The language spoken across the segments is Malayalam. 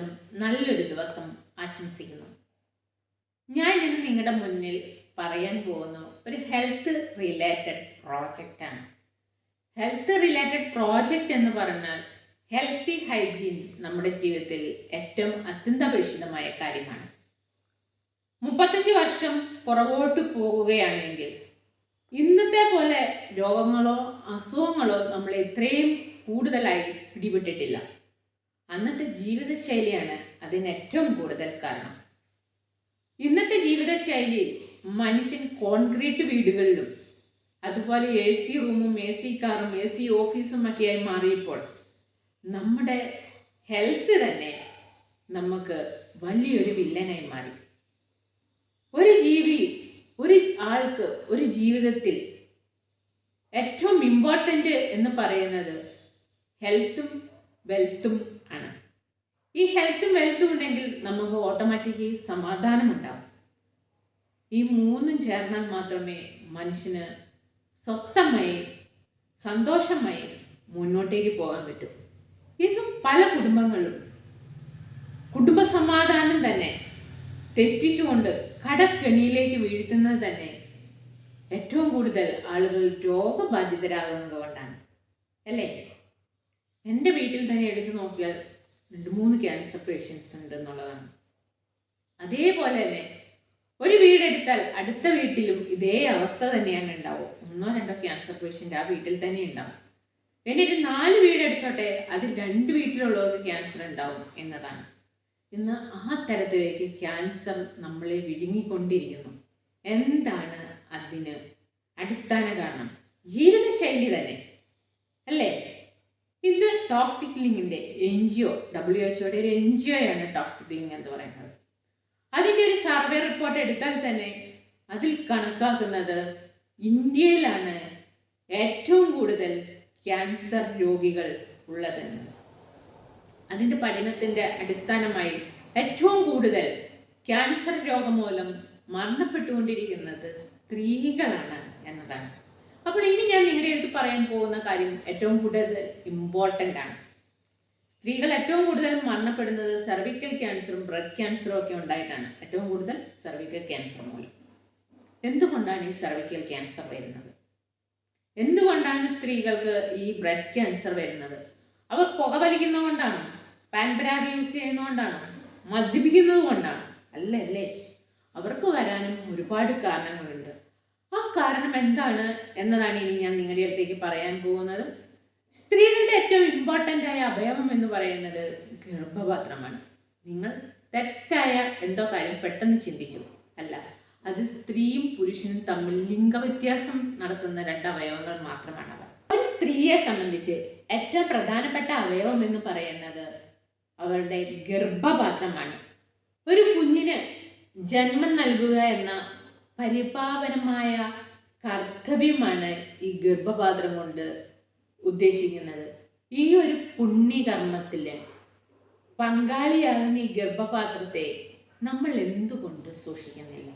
എല്ലാവർക്കും നല്ലൊരു ദിവസം ആശംസിക്കുന്നു. ഞാൻ ഇന്ന് നിങ്ങളുടെ മുന്നിൽ പറയാൻ പോകുന്ന ഒരു ഹെൽത്ത് റിലേറ്റഡ് പ്രോജക്റ്റാണ് ഹെൽത്ത് റിലേറ്റഡ് പ്രോജക്റ്റ് എന്ന് പറഞ്ഞാൽ ഹെൽത്തി ഹൈജീൻ നമ്മുടെ ജീവിതത്തിൽ ഏറ്റവും അത്യന്താപേക്ഷിതമായ കാര്യമാണ്. മുപ്പത്തഞ്ച് വർഷം പുറകോട്ട് പോകുകയാണെങ്കിൽ ഇന്നത്തെ പോലെ രോഗങ്ങളോ അസുഖങ്ങളോ നമ്മളെ ഇത്രയും കൂടുതലായി പിടിപെട്ടിട്ടില്ല. അന്നത്തെ ജീവിതശൈലിയാണ് അതിന് ഏറ്റവും കൂടുതൽ കാരണം. ഇന്നത്തെ ജീവിതശൈലിയിൽ മനുഷ്യൻ കോൺക്രീറ്റ് വീടുകളിലും അതുപോലെ എ സി റൂമും എ സി കാറും എ സി ഓഫീസും ഒക്കെയായി മാറിയപ്പോൾ നമ്മുടെ ഹെൽത്ത് തന്നെ നമുക്ക് വലിയൊരു വില്ലനായി മാറി. ഒരു ജീവി ഒരു ആൾക്ക് ഒരു ജീവിതത്തിൽ ഏറ്റവും ഇമ്പോർട്ടന്റ് എന്ന് പറയുന്നത് ഹെൽത്തും വെൽത്തും ഈ ഹെൽത്തും വെൽത്തും ഉണ്ടെങ്കിൽ നമുക്ക് ഓട്ടോമാറ്റിക്കലി സമാധാനം ഉണ്ടാവും. ഈ മൂന്നും ചേർന്നാൽ മാത്രമേ മനുഷ്യന് സ്വസ്ഥമായി സന്തോഷമായി മുന്നോട്ടേക്ക് പോകാൻ പറ്റൂ. ഇന്നും പല കുടുംബങ്ങളും കുടുംബ സമാധാനം തന്നെ തെറ്റിച്ചുകൊണ്ട് കടക്കെണിയിലേക്ക് വീഴ്ത്തുന്നത് തന്നെ ഏറ്റവും കൂടുതൽ ആളുകൾ രോഗബാധിതരാകുന്നത് കൊണ്ടാണ്. അല്ലേ? എന്റെ വീട്ടിൽ തന്നെ എടുത്തു നോക്കിയാൽ രണ്ട് മൂന്ന് ക്യാൻസർ പേഷ്യൻസ് ഉണ്ട് എന്നുള്ളതാണ് അതേപോലെ തന്നെ ഒരു വീടെടുത്താൽ അടുത്ത വീട്ടിലും ഇതേ അവസ്ഥ തന്നെയാണ് ഉണ്ടാവും. ഒന്നോ രണ്ടോ ക്യാൻസർ പേഷ്യന്റ് ആ വീട്ടിൽ തന്നെ ഉണ്ടാവും. എന്നിട്ട് നാല് വീടെടുത്തോട്ടെ അതിൽ രണ്ട് വീട്ടിലുള്ളവർക്ക് ക്യാൻസർ ഉണ്ടാവും എന്നതാണ്. ഇന്ന് ആ തരത്തിലേക്ക് ക്യാൻസർ നമ്മളെ വിഴുങ്ങിക്കൊണ്ടിരിക്കുന്നു. എന്താണ് അതിന് അടിസ്ഥാന കാരണം? ജീവിതശൈലി തന്നെ. അല്ലേ? ഇത് Toxic ലിങ്കിന്റെ N G O W H ഒയുടെ ഒരു എൻ ജി ഒയാണ് ടോക്സിക് ലിങ്ക് എന്ന് പറയുന്നത്. അതിന്റെ ഒരു സർവേ റിപ്പോർട്ട് എടുത്താൽ തന്നെ അതിൽ കണക്കാക്കുന്നത് ഇന്ത്യയിലാണ് ഏറ്റവും കൂടുതൽ ക്യാൻസർ രോഗികൾ ഉള്ളതെന്ന്. അതിന്റെ പഠനത്തിന്റെ അടിസ്ഥാനമായി ഏറ്റവും കൂടുതൽ ക്യാൻസർ രോഗം മൂലം മരണപ്പെട്ടുകൊണ്ടിരിക്കുന്നത് സ്ത്രീകളാണ് എന്നതാണ്. അപ്പോൾ ഇനി ഞാൻ നിങ്ങളുടെ അടുത്ത് പറയാൻ പോകുന്ന കാര്യം ഏറ്റവും കൂടുതൽ ഇമ്പോർട്ടന്റ് ആണ്. സ്ത്രീകൾ ഏറ്റവും കൂടുതൽ മരണപ്പെടുന്നത് സെർവിക്കൽ ക്യാൻസറും ബ്രെഡ് ക്യാൻസറും ഒക്കെ ഉണ്ടായിട്ടാണ്. ഏറ്റവും കൂടുതൽ സെർവിക്കൽ ക്യാൻസർ മൂലം. എന്തുകൊണ്ടാണ് ഈ സെർവിക്കൽ ക്യാൻസർ വരുന്നത്? എന്തുകൊണ്ടാണ് സ്ത്രീകൾക്ക് ഈ ബ്രെഡ് ക്യാൻസർ വരുന്നത്? അവർ പുക വലിക്കുന്നതുകൊണ്ടാണ്? പാൻപരാഗ് യൂസ് ചെയ്യുന്നതുകൊണ്ടാണോ? മദ്യപിക്കുന്നത് കൊണ്ടാണ് അല്ല അല്ലേ അവർക്ക് വരാനും ഒരുപാട് കാരണങ്ങളുണ്ട്. ആ കാരണം എന്താണ് എന്നതാണ് ഇനി ഞാൻ നിങ്ങളുടെ അടുത്തേക്ക് പറയാൻ പോകുന്നത്. സ്ത്രീകളുടെ ഏറ്റവും ഇമ്പോർട്ടന്റ് ആയ അവയവം എന്ന് പറയുന്നത് ഗർഭപാത്രമാണ്. നിങ്ങൾ തെറ്റായ എന്തോ കാര്യം പെട്ടെന്ന് ചിന്തിച്ചു. അല്ല അത് സ്ത്രീയും പുരുഷനും തമ്മിൽ ലിംഗവ്യത്യാസം നടത്തുന്ന രണ്ട് അവയവങ്ങൾ മാത്രമാണ് അവ. ഒരു സ്ത്രീയെ സംബന്ധിച്ച് ഏറ്റവും പ്രധാനപ്പെട്ട അവയവം എന്ന് പറയുന്നത് അവരുടെ ഗർഭപാത്രമാണ്. ഒരു കുഞ്ഞിന് ജന്മം നൽകുക എന്ന പരിപാവനമായ കർത്തവ്യമാണ് ഈ ഗർഭപാത്രം കൊണ്ട് ഉദ്ദേശിക്കുന്നത്. ഈ ഒരു പുണ്യകർമ്മത്തിൽ പങ്കാളിയാകുന്ന ഈ ഗർഭപാത്രത്തെ നമ്മൾ എന്തുകൊണ്ട് സൂക്ഷിക്കുന്നില്ല?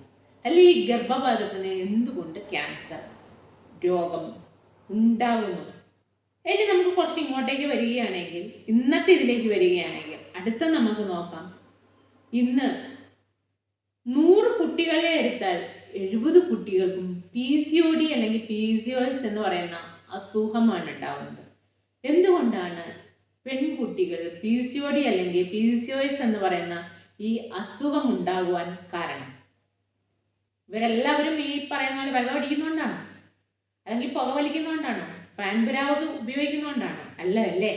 അല്ലെ ഈ ഗർഭപാത്രത്തിന് എന്തുകൊണ്ട് ക്യാൻസർ രോഗം ഉണ്ടാകുന്നു? ഇനി നമുക്ക് കുറച്ച് ഇങ്ങോട്ടേക്ക് വരികയാണെങ്കിൽ ഇന്നത്തെ ഇതിലേക്ക് വരികയാണെങ്കിൽ അടുത്ത നമുക്ക് നോക്കാം. ഇന്ന് നൂറ് കുട്ടികളെ എടുത്താൽ എഴുപത് കുട്ടികൾക്കും പി സി ഒ ഡി അല്ലെങ്കിൽ പി സി ഒ എസ് എന്ന് പറയുന്ന അസുഖമാണ് ഉണ്ടാവുന്നത്. എന്തുകൊണ്ടാണ് പെൺകുട്ടികൾ പി സി ഒ ഡി അല്ലെങ്കിൽ പി സി ഒ എസ് എന്ന് പറയുന്ന ഈ അസുഖം ഉണ്ടാകുവാൻ കാരണം? ഇവരെല്ലാവരും ഈ പറയുന്ന പോലെ വെള്ളം അടിക്കുന്നതുകൊണ്ടാണോ അല്ലെങ്കിൽ പുക വലിക്കുന്നതുകൊണ്ടാണോ പാൻപുരാവക ഉപയോഗിക്കുന്നതുകൊണ്ടാണോ അല്ല അല്ലേ?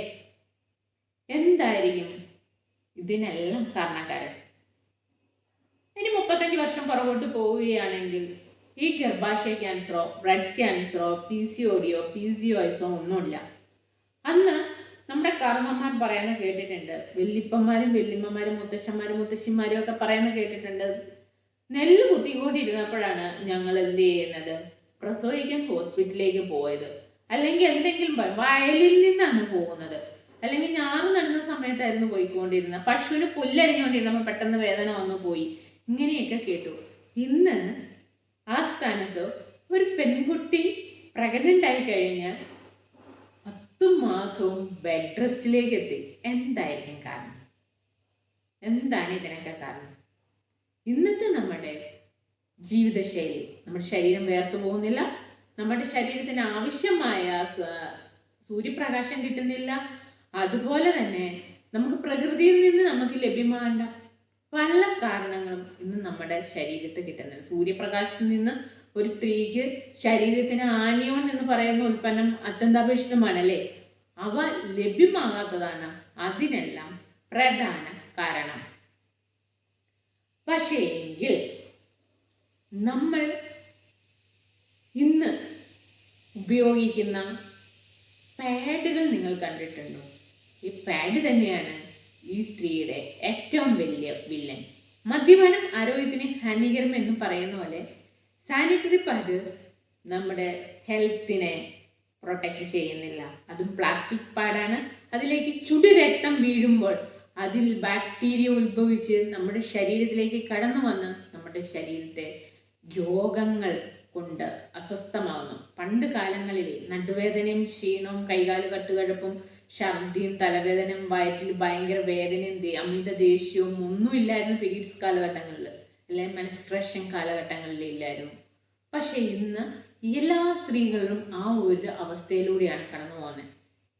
എന്തായിരിക്കും ഇതിനെല്ലാം കാരണക്കാരൻ മുപ്പത്തഞ്ച് വർഷം പുറകോട്ട് പോവുകയാണെങ്കിൽ ഈ ഗർഭാശയ ക്യാൻസറോ ബ്ലഡ് ക്യാൻസറോ പി സി ഒ ഡിയോ പി സി ഒ എസോ ഒന്നുമില്ല. അന്ന് നമ്മുടെ കാരണന്മാർ പറയുന്ന കേട്ടിട്ടുണ്ട്. വല്യപ്പന്മാരും വല്യമ്മമാരും മുത്തശ്ശന്മാരും മുത്തശ്ശിമാരും ഒക്കെ പറയുന്ന കേട്ടിട്ടുണ്ട്. നെല്ല് കുത്തിക്കൊണ്ടിരുന്നപ്പോഴാണ് ഞങ്ങൾ എന്ത് ചെയ്യുന്നത്? പ്രസവിക്കാൻ ഹോസ്പിറ്റലിലേക്ക് പോയത്. അല്ലെങ്കിൽ എന്തെങ്കിലും വയലിൽ നിന്നാണ് പോകുന്നത്. അല്ലെങ്കിൽ ഞാറ് നടുന്ന സമയത്തായിരുന്നു പോയിക്കൊണ്ടിരുന്നത്. പശുവിന് പുല്ലരിഞ്ഞുകൊണ്ടിരുന്നപ്പോൾ പെട്ടെന്ന് വേദന വന്നു പോയി ഇങ്ങനെയൊക്കെ കേട്ടു. ഇന്ന് ആ സ്ഥാനത്ത് ഒരു പെൺകുട്ടി പ്രഗ്നന്റ് ആയി കഴിഞ്ഞാൽ പത്ത് മാസവും ബെഡ് റെസ്റ്റിലേക്ക് എത്തി എന്തായിരിക്കും കാരണം? എന്താണ് ഇതിനൊക്കെ കാരണം? ഇന്നത്തെ നമ്മുടെ ജീവിതശൈലി നമ്മുടെ ശരീരം വേർത്തു പോകുന്നില്ല. നമ്മുടെ ശരീരത്തിന് ആവശ്യമായ സൂര്യപ്രകാശം കിട്ടുന്നില്ല. അതുപോലെ തന്നെ നമുക്ക് പ്രകൃതിയിൽ നിന്ന് നമുക്ക് ലഭ്യമാകേണ്ട പല കാരണങ്ങളും ഇന്ന് നമ്മുടെ ശരീരത്തിൽ കിട്ടുന്നത് സൂര്യപ്രകാശത്തിൽ നിന്ന് ഒരു സ്ത്രീക്ക് ശരീരത്തിന് ആനിയോൺ എന്ന് പറയുന്ന ഉൽപ്പന്നം അത്യന്താപേക്ഷിതമാണ് അല്ലേ? അവ ലഭ്യമാകാത്തതാണ് അതിനെല്ലാം പ്രധാന കാരണം. പക്ഷേ എങ്കിൽ നമ്മൾ ഇന്ന് ഉപയോഗിക്കുന്ന പാഡുകൾ നിങ്ങൾ കണ്ടിട്ടുണ്ടോ? ഈ പാഡ് തന്നെയാണ് ഈ സ്ത്രീയുടെ ഏറ്റവും വലിയ വില്ലൻ. മദ്യപാനം ആരോഗ്യത്തിന് ഹാനികരം എന്ന് പറയുന്ന പോലെ സാനിറ്ററി പാഡ് നമ്മുടെ ഹെൽത്തിനെ പ്രൊട്ടക്റ്റ് ചെയ്യുന്നില്ല. അതും പ്ലാസ്റ്റിക് പാഡാണ് അതിലേക്ക് ചുടു രക്തം വീഴുമ്പോൾ അതിൽ ബാക്ടീരിയ ഉത്ഭവിച്ച് നമ്മുടെ ശരീരത്തിലേക്ക് കടന്നു വന്ന് നമ്മുടെ ശരീരത്തെ രോഗങ്ങൾ കൊണ്ട് അസ്വസ്ഥമാകുന്നു പണ്ട് കാലങ്ങളിൽ നടുവേദനയും ക്ഷീണവും കൈകാൽ കട്ടുകഴപ്പും ഛർദിയും തലവേദനയും വയറ്റിൽ ഭയങ്കര വേദനയും അമിത ദേഷ്യവും ഒന്നുമില്ലായിരുന്നു പീരീഡ്സ് കാലഘട്ടങ്ങളിൽ അല്ലെങ്കിൽ മെൻസ്ട്രേഷൻ കാലഘട്ടങ്ങളിൽ ഇല്ലായിരുന്നു പക്ഷേ ഇന്ന് എല്ലാ സ്ത്രീകളിലും ആ ഒരു അവസ്ഥയിലൂടെയാണ് കടന്നു പോകുന്നത്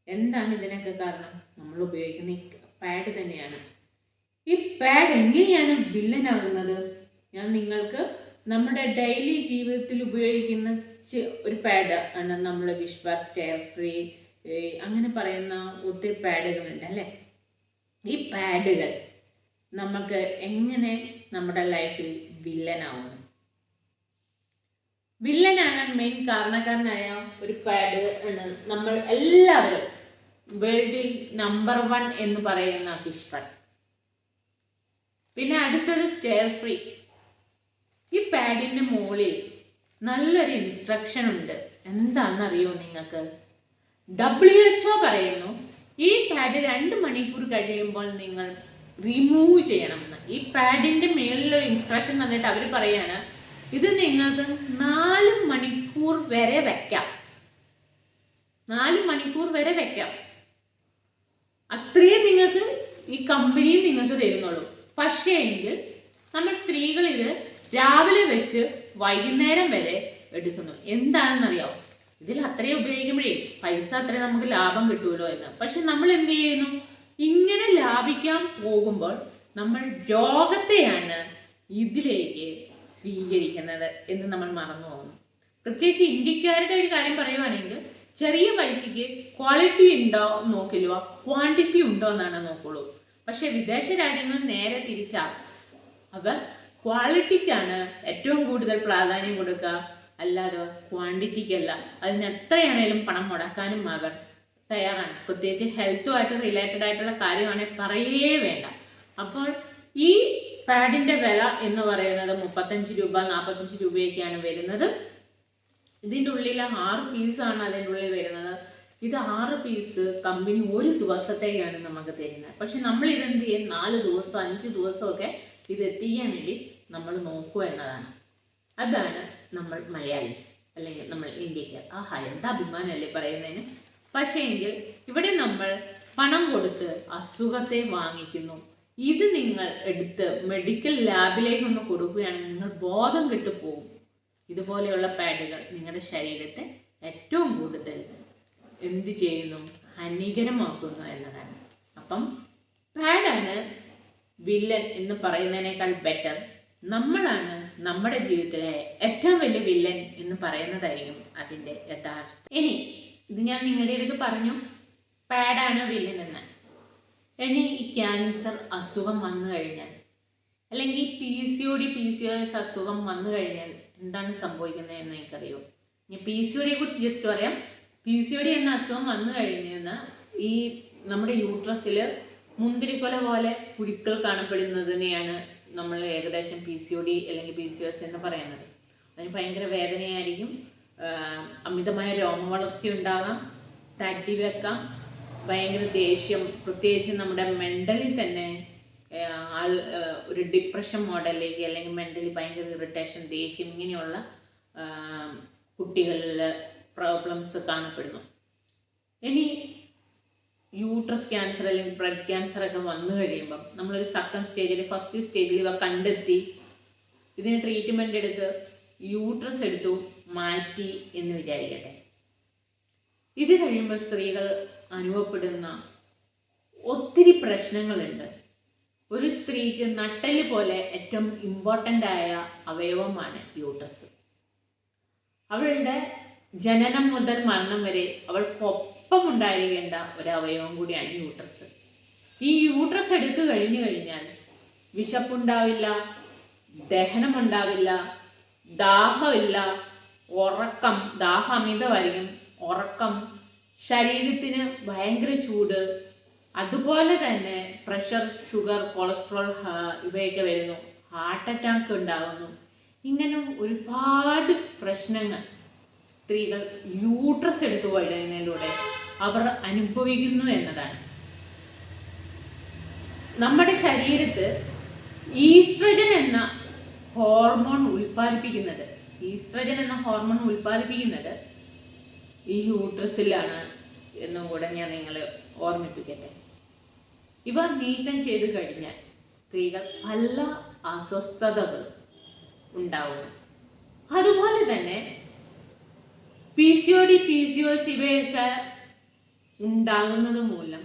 എന്താണ് ഇതിനൊക്കെ കാരണം? നമ്മൾ ഉപയോഗിക്കുന്ന ഈ പാഡ് തന്നെയാണ്. ഈ പാഡ് എങ്ങനെയാണ് വില്ലനാകുന്നത്? ഞാൻ നിങ്ങൾക്ക് നമ്മുടെ ഡെയിലി ജീവിതത്തിൽ ഉപയോഗിക്കുന്ന ഒരു പാഡ് ആണ് നമ്മൾ വിഷ്വാസ് സ്റ്റെയർ ഫ്രീ അങ്ങനെ പറയുന്ന ഒത്തിരി പാഡുകളുണ്ട് അല്ലേ? ഈ പാഡുകൾ നമുക്ക് എങ്ങനെ നമ്മുടെ ലൈഫിൽ വില്ലനാവുന്നു? വില്ലനാകാൻ മെയിൻ കാരണക്കാരനായ ഒരു പാഡ് ആണ് നമ്മൾ എല്ലാവരും. വേൾഡിൽ നമ്പർ വൺ എന്ന് പറയുന്ന ഫിഷ് പാഡ് പിന്നെ അടുത്തത് സ്റ്റെയർ ഫ്രീ ഈ പാഡിന്റെ മുകളിൽ നല്ലൊരു ഇൻസ്ട്രക്ഷൻ ഉണ്ട്. എന്താണെന്നറിയോ നിങ്ങൾക്ക്? ഡബ്ല്യു എച്ച് ഒ പറയുന്നു. ഈ പാഡ് രണ്ട് മണിക്കൂർ കഴിയുമ്പോൾ നിങ്ങൾ റിമൂവ് ചെയ്യണമെന്ന് ഈ പാഡിന്റെ മേളിലുള്ള ഇൻസ്ട്രക്ഷൻ തന്നിട്ട് അവർ പറയാണ് ഇത് നിങ്ങൾക്ക് നാല് മണിക്കൂർ വരെ വെക്കാം. നാല് മണിക്കൂർ വരെ വെക്കാം. അത്രയും നിങ്ങൾക്ക് ഈ കമ്പനി നിങ്ങൾക്ക് തരുന്നുള്ളൂ. പക്ഷേ എങ്കിൽ നമ്മൾ സ്ത്രീകൾ ഇത് രാവിലെ വെച്ച് വൈകുന്നേരം വരെ എടുക്കുന്നു. എന്താണെന്നറിയാമോ ഇതിൽ അത്രയും ഉപയോഗിക്കുമ്പോഴേ പൈസ അത്രയും നമുക്ക് ലാഭം കിട്ടുമല്ലോ എന്ന്. പക്ഷെ നമ്മൾ എന്ത് ചെയ്യുന്നു? ഇങ്ങനെ ലാഭിക്കാൻ പോകുമ്പോൾ നമ്മൾ രോഗത്തെയാണ് ഇതിലേക്ക് സ്വീകരിക്കുന്നത് എന്ന് നമ്മൾ മറന്നു പോകുന്നു. പ്രത്യേകിച്ച് ഇന്ത്യക്കാരുടെ ഒരു കാര്യം പറയുവാണെങ്കിൽ ചെറിയ പൈസയ്ക്ക് ക്വാളിറ്റി ഉണ്ടോ എന്ന് നോക്കില്ല. ക്വാണ്ടിറ്റി ഉണ്ടോ എന്നാണ് നോക്കുള്ളൂ. പക്ഷേ വിദേശ രാജ്യങ്ങൾ നേരെ തിരിച്ചാൽ അവർ ക്വാളിറ്റിക്കാണ് ഏറ്റവും കൂടുതൽ പ്രാധാന്യം കൊടുക്കുക. അല്ലാതെ ക്വാണ്ടിറ്റിക്കല്ല. അതിന് എത്രയാണേലും പണം മുടക്കാനും അവർ തയ്യാറാണ്. പ്രത്യേകിച്ച് ഹെൽത്തുമായിട്ട് റിലേറ്റഡ് ആയിട്ടുള്ള കാര്യമാണെങ്കിൽ പറയേ വേണ്ട. അപ്പോൾ ഈ പാഡിന്റെ വില എന്ന് പറയുന്നത് മുപ്പത്തഞ്ച് രൂപ നാൽപ്പത്തഞ്ച് രൂപയൊക്കെയാണ് വരുന്നത്. ഇതിന്റെ ഉള്ളിൽ ആറ് പീസാണ് അതിന്റെ ഉള്ളിൽ വരുന്നത്. ഇത് ആറ് പീസ് കമ്പനി ഒരു ദിവസത്തേക്കാണ് നമുക്ക് തരുന്നത്. പക്ഷെ നമ്മൾ ഇതെന്ത് ചെയ്യും? നാല് ദിവസം അഞ്ച് ദിവസമൊക്കെ ഇത് എത്തിക്കാൻ വേണ്ടി നമ്മൾ നോക്കുക എന്നതാണ്. അതാണ് നമ്മൾ മലയാളീസ് അല്ലെങ്കിൽ നമ്മൾ ഇന്ത്യക്കാർ. ആഹാ എന്താ അഭിമാനമല്ലേ പറയുന്നതിന്? പക്ഷേ എങ്കിൽ ഇവിടെ നമ്മൾ പണം കൊടുത്ത് അസുഖത്തെ വാങ്ങിക്കുന്നു. ഇത് നിങ്ങൾ എടുത്ത് മെഡിക്കൽ ലാബിലേക്ക് ഒന്ന് കൊടുക്കുകയാണെങ്കിൽ നിങ്ങൾ ബോധം കിട്ടു പോകും. ഇതുപോലെയുള്ള പാഡുകൾ നിങ്ങളുടെ ശരീരത്തെ ഏറ്റവും കൂടുതൽ എന്ത് ചെയ്യുന്നു? ഹാനികരമാക്കുന്നു എന്നതാണ്. അപ്പം പാഡാണ് വില്ലൻ എന്ന് പറയുന്നതിനേക്കാൾ ബെറ്റർ നമ്മളാണ് നമ്മുടെ ജീവിതത്തിലെ ഏറ്റവും വലിയ വില്ലൻ എന്ന് പറയുന്നതായിരിക്കും അതിന്റെ യഥാർത്ഥം ഇനി ഇത് ഞാൻ നിങ്ങളുടെ അടുത്ത് പറഞ്ഞു. പാഡാണ് വില്ലൻ എന്ന്. ഇനി ഈ ക്യാൻസർ അസുഖം വന്നു കഴിഞ്ഞാൽ അല്ലെങ്കിൽ P C O D P C O S അസുഖം വന്നു കഴിഞ്ഞാൽ എന്താണ് സംഭവിക്കുന്നത് എന്ന് എനിക്കറിയോ? ഞാൻ പി സി ഒ ഡിയെ കുറിച്ച് ജസ്റ്റ് പറയാം. പി സി ഒ ഡി എന്ന അസുഖം വന്നു കഴിഞ്ഞാൽ ഈ നമ്മുടെ യൂട്രസിൽ മുന്തിരിക്കൊല പോലെ കുരുക്കൾ കാണപ്പെടുന്നതിനെയാണ് നമ്മൾ ഏകദേശം പി സി ഒ ഡി അല്ലെങ്കിൽ പി സി എസ് എന്ന് പറയുന്നത്. അതിന് ഭയങ്കര വേദനയായിരിക്കും. അമിതമായ രോമവളർച്ച ഉണ്ടാകാം. തടി വെക്കാം. ഭയങ്കര ദേഷ്യം. പ്രത്യേകിച്ച് നമ്മുടെ മെന്റലി തന്നെ ആൾ ഒരു ഡിപ്രഷൻ മോഡലിലേക്ക് അല്ലെങ്കിൽ മെന്റലി ഭയങ്കര ഇറിറ്റേഷൻ ദേഷ്യം ഇങ്ങനെയുള്ള കുട്ടികളിൽ പ്രോബ്ലംസ് കാണപ്പെടുന്നു. ഇനി യൂട്രസ് ക്യാൻസർ അല്ലെങ്കിൽ ബ്ലഡ് ക്യാൻസർ ഒക്കെ വന്നു കഴിയുമ്പം നമ്മളൊരു സെക്കൻഡ് സ്റ്റേജിൽ ഫസ്റ്റ് സ്റ്റേജിൽ ഇവ കണ്ടെത്തി ഇതിന് ട്രീറ്റ്മെന്റ് എടുത്ത് യൂട്രസ് എടുത്തു മാറ്റി എന്ന് വിചാരിക്കട്ടെ. ഇത് കഴിയുമ്പോൾ സ്ത്രീകൾ അനുഭവപ്പെടുന്ന ഒത്തിരി പ്രശ്നങ്ങളുണ്ട്. ഒരു സ്ത്രീക്ക് നട്ടൽ പോലെ ഏറ്റവും ഇമ്പോർട്ടന്റ് ആയ അവയവമാണ് യൂട്രസ് അവളുടെ ജനനം മുതൽ മരണം വരെ അവൾക്കൊപ്പം ഉണ്ടായിരിക്കേണ്ട ഒരു അവയവം കൂടിയാണ് യൂട്രസ് ഈ യൂട്രസ് എടുത്തു കഴിഞ്ഞു കഴിഞ്ഞാൽ വിശപ്പുണ്ടാവില്ല ദഹനമുണ്ടാവില്ല ദാഹമില്ല ഉറക്കം ദാഹം അമിതമായിരിക്കും ഉറക്കം. ശരീരത്തിന് ഭയങ്കര ചൂട്. അതുപോലെ തന്നെ പ്രഷർ ഷുഗർ കൊളസ്ട്രോൾ ഇവയൊക്കെ വരുന്നു. ഹാർട്ട് അറ്റാക്ക് ഉണ്ടാകുന്നു ഇങ്ങനെ ഒരുപാട് പ്രശ്നങ്ങൾ. സ്ത്രീകൾ യൂട്രസ് എടുത്തു കഴിയുന്നതിലൂടെ അവർ അനുഭവിക്കുന്നു എന്നതാണ്. നമ്മുടെ ശരീരത്ത് ഈസ്ട്രജൻ എന്ന ഹോർമോൺ ഉൽപ്പാദിപ്പിക്കുന്നത് ഈസ്ട്രജൻ എന്ന ഹോർമോൺ ഉൽപ്പാദിപ്പിക്കുന്നത് ഈ യൂട്രസിലാണ് എന്നും കൂടെ ഞാൻ നിങ്ങളെ ഓർമ്മിപ്പിക്കട്ടെ. ഇവ നീക്കം ചെയ്ത് കഴിഞ്ഞാൽ സ്ത്രീകൾ പല അസ്വസ്ഥതകൾ ഉണ്ടാവുന്നു അതുപോലെ തന്നെ P C O D P C O ഇവയൊക്കെ ഉണ്ടാകുന്നത് മൂലം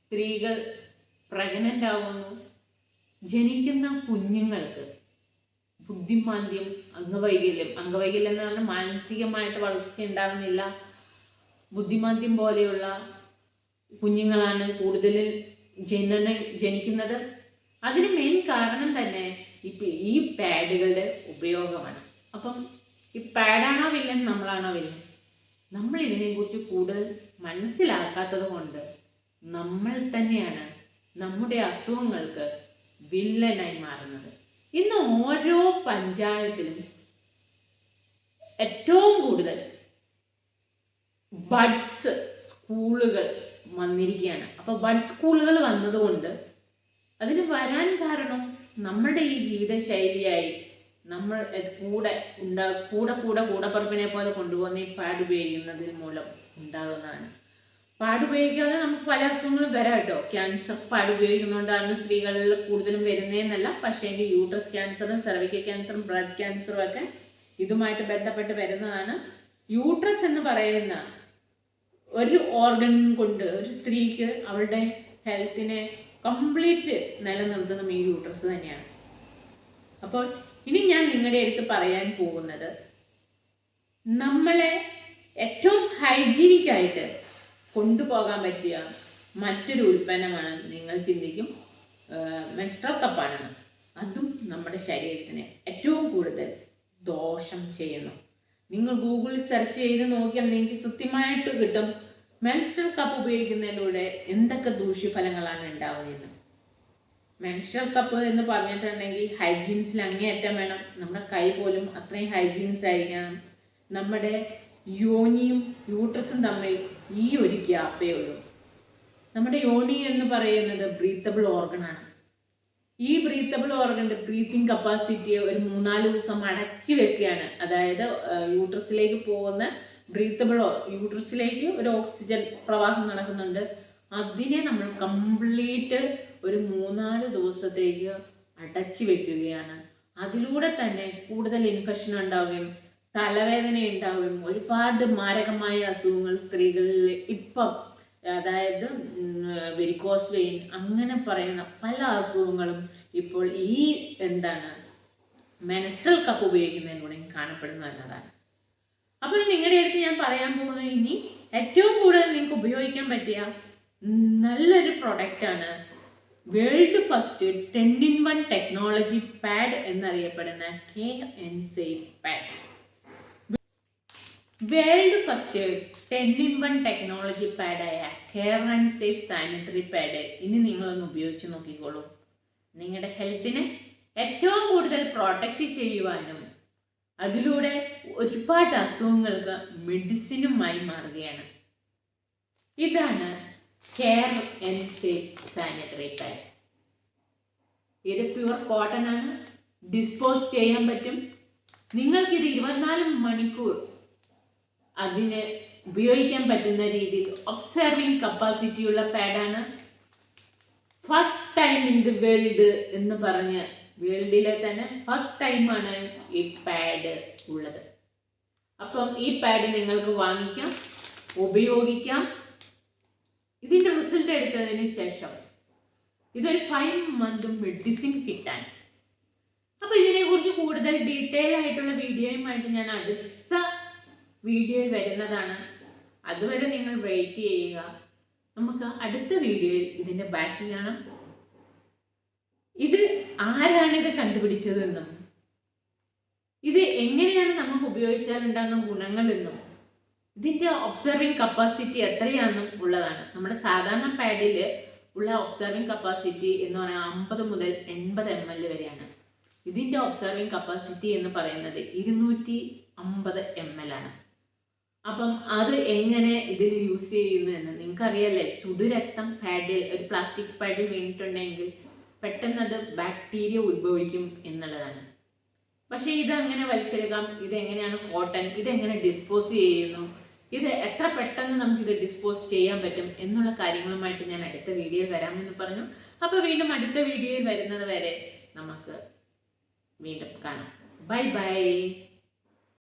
സ്ത്രീകൾ പ്രഗ്നന്റ് ആവുന്നു. ജനിക്കുന്ന കുഞ്ഞുങ്ങൾക്ക് ബുദ്ധിമാന്ദ്യം അംഗവൈകല്യം അംഗവൈകല്യം എന്ന് പറഞ്ഞാൽ മാനസികമായിട്ട് വളർച്ച ഉണ്ടാകുന്നില്ല. ബുദ്ധിമാന്ദ്യം പോലെയുള്ള കുഞ്ഞുങ്ങളാണ് കൂടുതൽ ജനന ജനിക്കുന്നത്. അതിന് മെയിൻ കാരണം തന്നെ ഇപ്പം ഈ പാഡുകളുടെ ഉപയോഗമാണ്. അപ്പം ഈ പാഡാണോ വില്ലൻ നമ്മളാണോ വില്ലൻ? നമ്മൾ ഇതിനെക്കുറിച്ച് കൂടുതൽ മനസ്സിലാക്കാത്തത് കൊണ്ട് നമ്മൾ തന്നെയാണ് നമ്മുടെ അസുഖങ്ങൾക്ക് വില്ലനായി മാറുന്നത്. ഇന്ന് ഓരോ പഞ്ചായത്തിലും ഏറ്റവും കൂടുതൽ ബഡ്സ് സ്കൂളുകൾ വന്നിരിക്കുകയാണ്. അപ്പോൾ ബഡ് സ്കൂളുകൾ വന്നതുകൊണ്ട് അതിന് വരാൻ കാരണം നമ്മുടെ ഈ ജീവിതശൈലിയായി നമ്മൾ കൂടെ ഉണ്ടാ കൂടെ കൂടെ കൂടപ്പറപ്പിനെ പോലെ കൊണ്ടുപോകുന്ന ഈ പാഡ് ഉപയോഗിക്കുന്നതിൽ മൂലം ഉണ്ടാകുന്നതാണ്. പാഡ് ഉപയോഗിക്കാതെ നമുക്ക് പല അസുഖങ്ങളും വരാം കേട്ടോ. ക്യാൻസർ പാഡ് ഉപയോഗിക്കുന്നതുകൊണ്ടാണ് സ്ത്രീകളിൽ കൂടുതലും വരുന്നതെന്നല്ല. പക്ഷേ എങ്കിൽ യൂട്രസ് ക്യാൻസറും സെർവിക്കൽ ക്യാൻസറും ബ്ലഡ് ക്യാൻസറും ഒക്കെ ഇതുമായിട്ട് ബന്ധപ്പെട്ട് വരുന്നതാണ്. യൂട്രസ് എന്ന് പറയുന്ന ഒരു ഓർഗൻ കൊണ്ട് ഒരു സ്ത്രീക്ക് അവളുടെ ഹെൽത്തിനെ കംപ്ലീറ്റ് നിലനിർത്തുന്ന ഈ യൂട്രസ് തന്നെയാണ്. അപ്പോൾ ഇനി ഞാൻ നിങ്ങളുടെ അടുത്ത് പറയാൻ പോകുന്നത് നമ്മളെ ഏറ്റവും ഹൈജീനിക് ആയിട്ട് കൊണ്ടുപോകാൻ പറ്റിയ മറ്റൊരു ഉൽപ്പന്നമാണ് നിങ്ങൾ ചിന്തിക്കും മെൻസ്ട്രൽ കപ്പാണെന്ന്. അതും നമ്മുടെ ശരീരത്തിന് ഏറ്റവും കൂടുതൽ ദോഷം ചെയ്യുന്നു. നിങ്ങൾ ഗൂഗിളിൽ സെർച്ച് ചെയ്ത് നോക്കിയാൽ നിങ്ങൾക്ക് കൃത്യമായിട്ട് കിട്ടും മെൻസ്ട്രൽ കപ്പ് ഉപയോഗിക്കുന്നതിലൂടെ എന്തൊക്കെ ദൂഷ്യഫലങ്ങളാണ് ഉണ്ടാവുന്നതെന്ന്. മെൻസ്ട്രൽ കപ്പ് എന്ന് പറഞ്ഞിട്ടുണ്ടെങ്കിൽ ഹൈജീൻസിൽ അങ്ങേയറ്റം വേണം. നമ്മുടെ കൈ പോലും അത്രയും ഹൈജീൻസ് ആയിരിക്കണം. നമ്മുടെ യോനിയും യൂട്രസും തമ്മിൽ ഈ ഒരു ഗ്യാപ്പേ ഉള്ളൂ. നമ്മുടെ യോനി എന്ന് പറയുന്നത് ബ്രീത്തബിൾ ഓർഗണാണ് ഈ ബ്രീത്തബിൾ ഓർഗന്റെ ബ്രീത്തിങ് കപ്പാസിറ്റിയെ ഒരു മൂന്നാൽ ദിവസം അടച്ചു വെക്കുകയാണ്. അതായത് യൂട്രസിലേക്ക് പോകുന്ന ബ്രീത്തബിൾ യൂട്രസിലേക്ക് ഒരു ഓക്സിജൻ പ്രവാഹം നടക്കുന്നുണ്ട്. അതിനെ നമ്മൾ കംപ്ലീറ്റ് ഒരു മൂന്നാൽ ദിവസത്തേക്ക് അടച്ചു വെക്കുകയാണ്. അതിലൂടെ തന്നെ കൂടുതൽ ഇൻഫെക്ഷൻ ഉണ്ടാവുകയും തലവേദന ഉണ്ടാവുകയും ഒരുപാട് മാരകമായ അസുഖങ്ങൾ സ്ത്രീകളിൽ ഇപ്പം അതായത് വെരിക്കോസ് വെയിൻ അങ്ങനെ പറയുന്ന പല അസുഖങ്ങളും ഇപ്പോൾ ഈ എന്താണ് മെനസ്ട്രൽ കപ്പ് ഉപയോഗിക്കുന്നതിലൂടെയും കാണപ്പെടുന്നു എന്നതാണ്. അപ്പോൾ നിങ്ങളുടെ അടുത്ത് ഞാൻ പറയാൻ പോകുന്നത് ഇനി ഏറ്റവും കൂടുതൽ നിങ്ങൾക്ക് ഉപയോഗിക്കാൻ പറ്റിയ നല്ലൊരു പ്രൊഡക്റ്റാണ് world first ten in one technology pad എന്നറിയപ്പെടുന്ന K N safe pad. World first ten in one technology പാഡായ care and safe sanitary pad. ഇനി നിങ്ങളൊന്ന് ഉപയോഗിച്ച് നോക്കിക്കോളൂ. നിങ്ങളുടെ ഹെൽത്തിനെ ഏറ്റവും കൂടുതൽ പ്രൊട്ടക്റ്റ് ചെയ്യുവാനും അതിലൂടെ ഒരുപാട് അസുഖങ്ങൾക്ക് മെഡിസിനുമായി മാറുകയാണ്. ഇതാണ് care and safe sanitary pad ഇത് പ്യുവർ കോട്ടൺ ആണ്. ഡിസ്പോസ് ചെയ്യാൻ പറ്റും. നിങ്ങൾക്കിത് ഇരുപത്തിനാല് മണിക്കൂർ അതിന് ഉപയോഗിക്കാൻ പറ്റുന്ന രീതിയിൽ ഒബ്സർവിങ് കപ്പാസിറ്റിയുള്ള പാഡാണ് first time in the world എന്ന് പറഞ്ഞ് വേൾഡിലെ തന്നെ ഫസ്റ്റ് ടൈമാണ് ഈ പാഡ് ഉള്ളത്. അപ്പം ഈ പാഡ് നിങ്ങൾക്ക് വാങ്ങിക്കാം ഉപയോഗിക്കാം. ഇതിന്റെ റിസൾട്ട് എടുത്തതിന് ശേഷം ഇതൊരു ഫൈവ് മന്ത് മെഡിസിൻ കിട്ടാൻ. അപ്പോൾ ഇതിനെക്കുറിച്ച് കൂടുതൽ ഡീറ്റെയിൽ ആയിട്ടുള്ള വീഡിയോയുമായിട്ട് ഞാൻ അടുത്ത വീഡിയോയിൽ വരുന്നതാണ്. അതുവരെ നിങ്ങൾ വെയിറ്റ് ചെയ്യുക. നമുക്ക് അടുത്ത വീഡിയോയിൽ ഇതിന്റെ ബാക്കി കാണാം. ഇത് ആരാണ് ഇത് കണ്ടുപിടിച്ചതെന്നും ഇത് എങ്ങനെയാണ് നമുക്ക് ഉപയോഗിച്ചാൽ ഉണ്ടാകുന്ന ഗുണങ്ങളെന്നും ഇതിന്റെ ഒബ്സർവിങ് കപ്പാസിറ്റി എത്രയാണെന്നും ഉള്ളതാണ്. നമ്മുടെ സാധാരണ പാഡിൽ ഉള്ള ഒബ്സർവിങ് കപ്പാസിറ്റി എന്ന് പറയുന്നത് അമ്പത് മുതൽ എൺപത് എം എൽ വരെയാണ്. ഇതിന്റെ ഒബ്സർവിങ് കപ്പാസിറ്റി എന്ന് പറയുന്നത് ഇരുന്നൂറ്റി അമ്പത് എം എൽ ആണ്. അപ്പം അത് എങ്ങനെ ഇതിൽ യൂസ് ചെയ്യുന്നു എന്ന് നിങ്ങൾക്കറിയാലേ? ചുടുരക്തം പാഡിൽ ഒരു പ്ലാസ്റ്റിക് പാഡിൽ വീണിട്ടുണ്ടെങ്കിൽ പെട്ടെന്ന് അത് ബാക്ടീരിയ ഉത്ഭവിക്കും എന്നുള്ളതാണ്. പക്ഷേ ഇത് അങ്ങനെ വലിച്ചെടുക്കാം? ഇതെങ്ങനെയാണ് കോട്ടൺ ഇതെങ്ങനെ ഡിസ്പോസ് ചെയ്യുന്നു? ഇത് എത്ര പെട്ടെന്ന് നമുക്കിത് ഡിസ്പോസ് ചെയ്യാൻ പറ്റും എന്നുള്ള കാര്യങ്ങളുമായിട്ട് ഞാൻ അടുത്ത വീഡിയോയിൽ വരാമെന്ന് പറഞ്ഞു. അപ്പോൾ വീണ്ടും അടുത്ത വീഡിയോയിൽ വരുന്നത് വരെ നമുക്ക് വീണ്ടും കാണാം. Bye bye